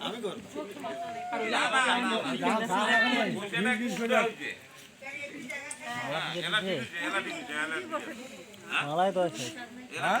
আমি মালাই তো আছে হ্যাঁ?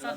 সব